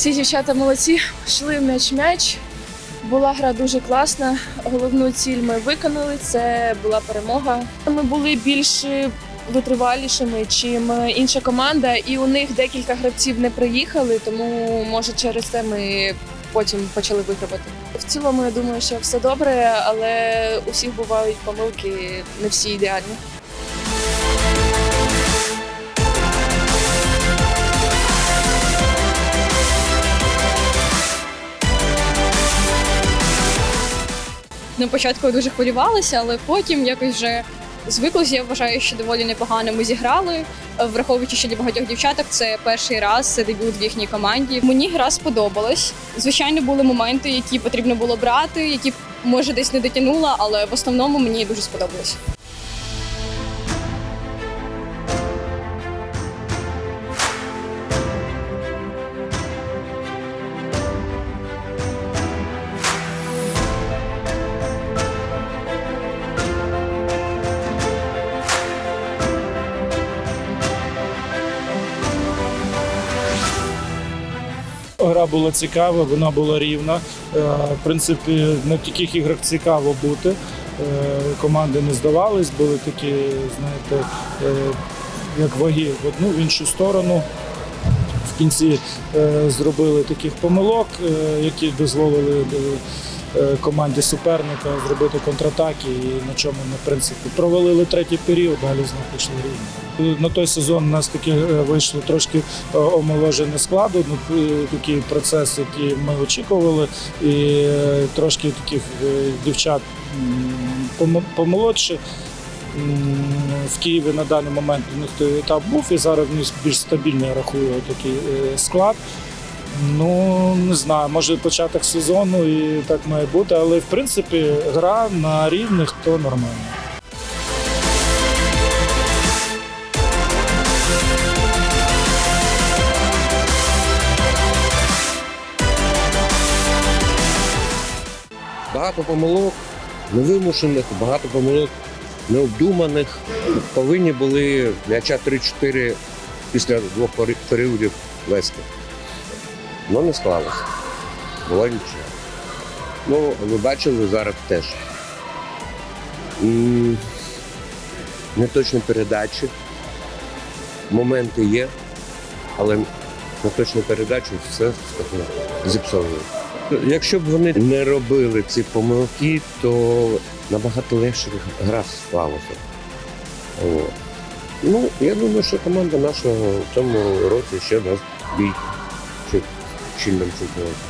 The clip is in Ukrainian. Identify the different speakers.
Speaker 1: Всі дівчата молодці, йшли м'яч-м'яч. Була гра дуже класна. Головну ціль ми виконали. Це була перемога. Ми були більш витривалішими, чим інша команда, і у них декілька гравців не приїхали, тому може через це ми потім почали вигравати. В цілому я думаю, що все добре, але у всіх бувають помилки, не всі ідеальні.
Speaker 2: На початку дуже хвилювалася, але потім якось вже звиклося, Я вважаю, що доволі непогано ми зіграли. Враховуючи, що для багатьох дівчаток це перший раз, це дебют в їхній команді. Мені гра сподобалась. Звичайно, були моменти, які потрібно було брати, які може десь не дотягнула, але в основному мені дуже сподобалось.
Speaker 3: Гра була цікава, вона була рівна. Е, В принципі, на таких іграх цікаво бути. Е, Команди не здавались, були такі, знаєте, е, як ваги в одну, в іншу сторону. В кінці зробили таких помилок, які дозволили команді суперника зробити контратаки, і на чому ми в принципі провалили третій період, далі знову пішли рівно. На той сезон у нас таки е, вийшло трошки е, омоложене складу, ну, е, такий процес, який ми очікували, і е, трошки таких е, дівчат помолодше. В Києві на даний момент у них той етап був, і зараз в них більш стабільний я рахую такий е, склад. Ну, не знаю, може початок сезону і так має бути, але в принципі гра на рівних то нормально.
Speaker 4: Багато помилок невимушених, багато помилок необдуманих. Повинні були м'яча 3-4 після двох періодів вести. Ну не склалося. Було нічого. Ну, ви бачили зараз теж. Неточні передачі. Моменти є, але на точну передачу все зіпсовує. Якщо б вони не робили ці помилки, то набагато легше гра склалася. Ну, я думаю, що команда наша в цьому році ще дасть бій Şundan çok oldu.